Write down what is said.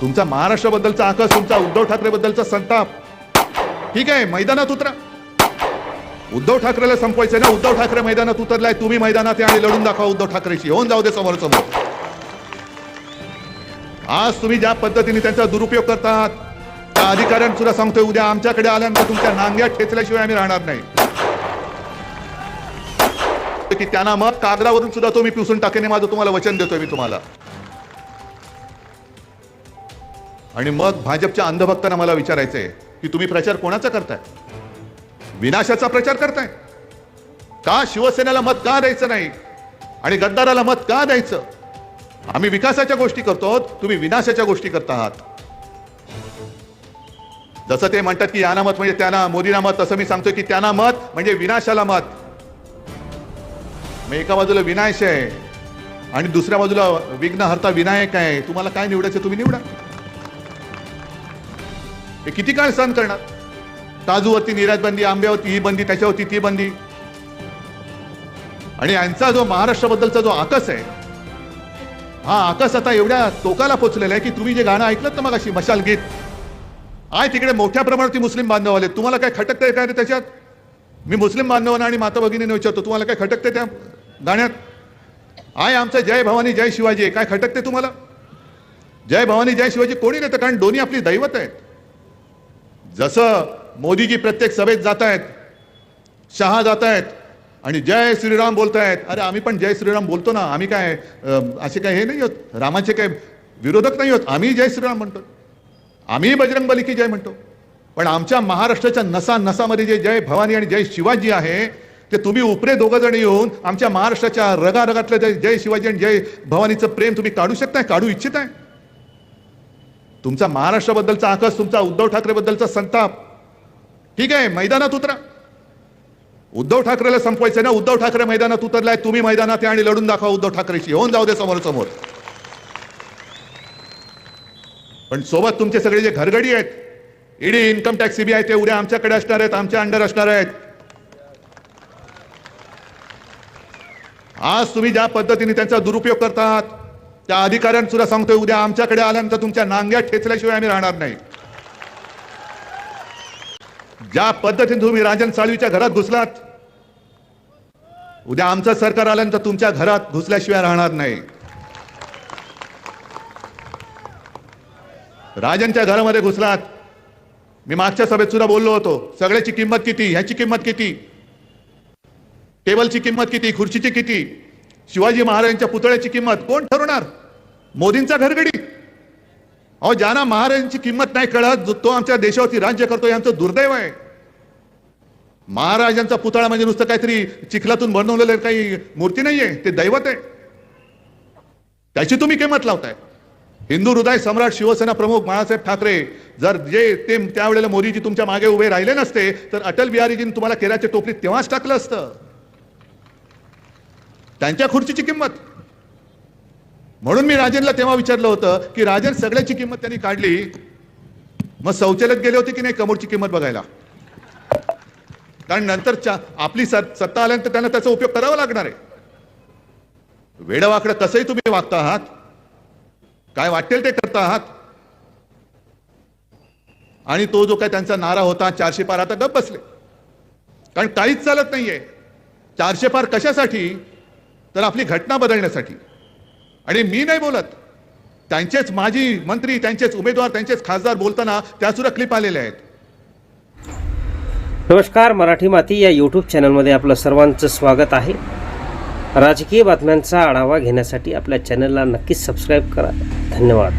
तुमचा महाराष्ट्राबद्दलचा आकस तुमचा उद्धव ठाकरेबद्दलचा संताप. ठीक आहे मैदानात उतरा. उद्धव ठाकरेला संपवायचं ना? उद्धव ठाकरे मैदानात उतरलाय तुम्ही मैदानात या आणि लढून दाखवा उद्धव ठाकरेशी. होऊन जाऊ दे समोर समोर. आज तुम्ही ज्या पद्धतीने त्यांचा दुरुपयोग करतात त्या अधिकाऱ्यांना सुद्धा सांगतोय उद्या आमच्याकडे आल्यानंतर तुमच्या नांग्या ठेचल्याशिवाय आम्ही राहणार नाही. की त्यांना मग कागदावरून सुद्धा तो मी पिसून टाकेने माझं तुम्हाला वचन देतोय मी तुम्हाला. आणि मग भाजपच्या अंधभक्तांना मला विचारायचंय की तुम्ही प्रचार कोणाचा करताय? विनाशाचा प्रचार करताय? का शिवसेनेला मत का द्यायचं नाही? आणि गद्दाराला मत का द्यायचं? आम्ही विकासाच्या गोष्टी करतो तुम्ही विनाशाच्या गोष्टी करत आहात. जसं ते म्हणतात की याना मत म्हणजे त्यांना मोदीना मत तसं मी सांगतोय की त्यांना मत म्हणजे विनाशाला मत. मग एका बाजूला विनाश आहे आणि दुसऱ्या बाजूला विघ्नहर्ता विनायक आहे. तुम्हाला काय निवडायचं तुम्ही निवडा. हे किती काळ सहन करणार? काजूवरती निर्यात बंदी आंब्यावरती ही बंदी त्याच्यावरती ती बंदी. आणि यांचा जो महाराष्ट्राबद्दलचा जो आकस आहे हा आकस आता एवढ्या टोकाला पोचलेला आहे की तुम्ही जे गाणं ऐकलं ना मग अशी मशाल गीत आय तिकडे मोठ्या प्रमाणात मुस्लिम बांधव आले तुम्हाला काय खटकतंय काय रे त्याच्यात? मी मुस्लिम बांधवांना आणि माता भगिनीने विचारतो तुम्हाला काय खटकते त्या गाण्यात? आय आमचं जय भवानी जय शिवाजी काय खटकते तुम्हाला? जय भवानी जय शिवाजी कोणी नेतं कारण दोन्ही आपली दैवत आहेत. जसं मोदीजी प्रत्येक सभेत जात आहेत शहा जात आहेत आणि जय श्रीराम बोलत आहेत अरे आम्ही पण जय श्रीराम बोलतो ना. आम्ही काय असे काय हे नाही होत. रामाचे काय विरोधक नाही होत. आम्ही जय श्रीराम म्हणतो. आम्ही बजरंग बली की जय म्हणतो. पण आमच्या महाराष्ट्राच्या नसा नसामध्ये जे जय भवानी आणि जय शिवाजी आहे ते तुम्ही उपरे दोघं जण येऊन आमच्या महाराष्ट्राच्या रगारगातलं जय शिवाजी आणि जय भवानीचं प्रेम तुम्ही काढू शकताय काढू इच्छिताय? तुमचा महाराष्ट्राबद्दलचा आकस तुमचा उद्धव ठाकरेबद्दलचा संताप. ठीक आहे मैदानात उतरा. उद्धव ठाकरेला संपवायचं ना उद्धव ठाकरे मैदानात उतरलाय तुम्ही मैदानात या आणि लढून दाखवा उद्धव ठाकरेशी. होऊन जाऊ दे समोर समोर. पण सोबत तुमचे सगळे जे घरगडी आहेत ईडी इन्कम टॅक्स सीबीआय ते उद्या आमच्याकडे असणार आहेत आमच्या अंडर असणार आहेत. आज तुम्ही ज्या पद्धतीने त्यांचा दुरुपयोग करतात त्या अधिकाऱ्यांना सुद्धा सांगतोय उद्या आमच्याकडे आल्यानंतर तुमच्या नांग्या ठेचल्याशिवाय आम्ही राहणार नाही. ज्या पद्धतीने तुम्ही राजन साळवीच्या घरात घुसलात उद्या आमचं सरकार आल्यानंतर तुमच्या घरात घुसल्याशिवाय राहणार नाही. राजनच्या घरामध्ये घुसलात. मी मागच्या सभेत सुद्धा बोललो होतो सगळ्याची किंमत किती ह्याची किंमत किती टेबलची किंमत किती खुर्चीची किती शिवाजी महाराजांच्या पुतळ्याची किंमत कोण ठरवणार? मोदींचा घरगडी. अहो ज्यांना महाराजांची किंमत नाही कळत जो- तो आमच्या देशावरती राज्य करतो यांचं दुर्दैव आहे. महाराजांचा पुतळा म्हणजे नुसतं काहीतरी चिखलातून बनवलेलं काही मूर्ती नाहीये ते दैवत आहे. त्याची तुम्ही किंमत लावताय. हिंदू हृदय सम्राट शिवसेना प्रमुख बाळासाहेब ठाकरे जर जे ते त्यावेळेला मोदीजी तुमच्या मागे उभे राहिले नसते तर अटल बिहारीजींनी तुम्हाला केराच्या टोपलीत तेव्हाच टाकलं असतं. त्यांच्या खुर्चीची किंमत. म्हणून मी राजनला तेव्हा विचारलं होतं की राजन सगळ्याची किंमत त्यांनी काढली. मग शौचालयात गेले होते की नाही कमोडची किंमत बघायला? कारण नंतर आपली सत्ता आल्यानंतर त्यांना त्याचा उपयोग करावा लागणार आहे. वेडवाकडं कसंही तुम्ही वागता आहात. काय वाटेल ते करता आहात. आणि तो जो काय त्यांचा नारा होता चारशे पार आता गप बसले. कारण काहीच चालत नाहीये. चारशे पार कशासाठी? तर आपली घटना बदलण्यासाठी. आणि मी नाही बोलत. त्यांचेच माजी मंत्री त्यांचेच उमेदवार त्यांचेच खासदार बोलताना त्या सुद्धा क्लिप आलेल्या आहेत. नमस्कार मराठी माती या यूट्यूब चॅनलमध्ये आपलं सर्वांचं स्वागत आहे. राजकीय बातम्यांचा आढावा घेण्यासाठी आपल्या चॅनलला नक्कीच सबस्क्राईब करा. धन्यवाद.